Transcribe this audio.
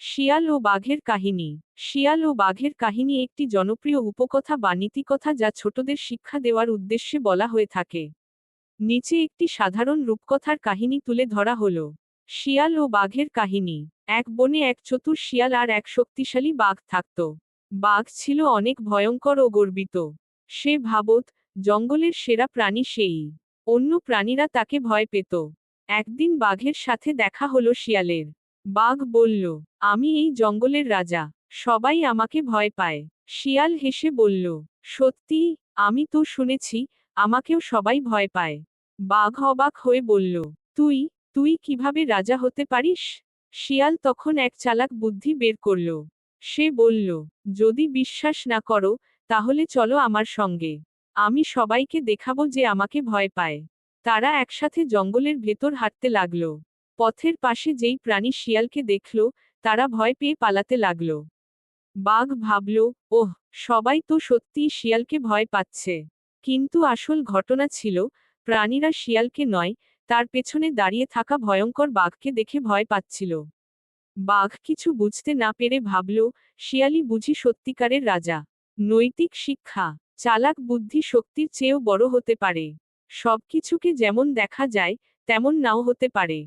শিয়াল ও বাঘের কাহিনী। শিয়াল ও বাঘের কাহিনী একটি জনপ্রিয় উপকথা বা নীতিকথা যা ছোটদের শিক্ষা দেওয়ার উদ্দেশ্যে বলা হয়ে থাকে। নিচে একটি সাধারণ রূপকথার কাহিনী তুলে ধরা হল, শিয়াল ও বাঘের কাহিনী। এক বনে এক চতুর শিয়াল আর এক শক্তিশালী বাঘ থাকত। বাঘ ছিল অনেক ভয়ঙ্কর ও গর্বিত। সে ভাবত, জঙ্গলের সেরা প্রাণী সেই। অন্য প্রাণীরা তাকে ভয় পেত। একদিন বাঘের সাথে দেখা হলো শিয়ালের। বাঘ বলল, আমি এই জঙ্গলের রাজা। সবাই আমাকে ভয় পায়। শিয়াল হেসে বলল, সত্যি, আমি তো শুনেছি, আমাকেও সবাই ভয় পায়। বাঘ অবাক হয়ে বলল, তুই তুই কীভাবে রাজা হতে পারিস? শিয়াল তখন এক চালাক বুদ্ধি বের করল। সে বলল, যদি বিশ্বাস না করো, তাহলে চলো আমার সঙ্গে। আমি সবাইকে দেখাবো যে আমাকে ভয় পায়। তারা একসাথে জঙ্গলের ভেতর হাঁটতে লাগল। পথের পাশে যেই প্রাণী শিয়ালকে দেখল, তারা ভয় পেয়ে পালাতে লাগল। বাঘ ভাবল, ওহ, সবাই তো সত্যিই শিয়ালকে ভয় পাচ্ছে। কিন্তু আসল ঘটনা ছিল, প্রাণীরা শিয়ালকে নয়, তার পেছনে দাঁড়িয়ে থাকা ভয়ঙ্কর বাঘকে দেখে ভয় পাচ্ছিল। বাঘ কিছু বুঝতে না পেরে ভাবল, শিয়ালই বুঝি সত্যিকারের রাজা। নৈতিক শিক্ষা, চালাক বুদ্ধি শক্তির চেয়েও বড় হতে পারে। সবকিছুকে যেমন দেখা যায়, তেমন নাও হতে পারে।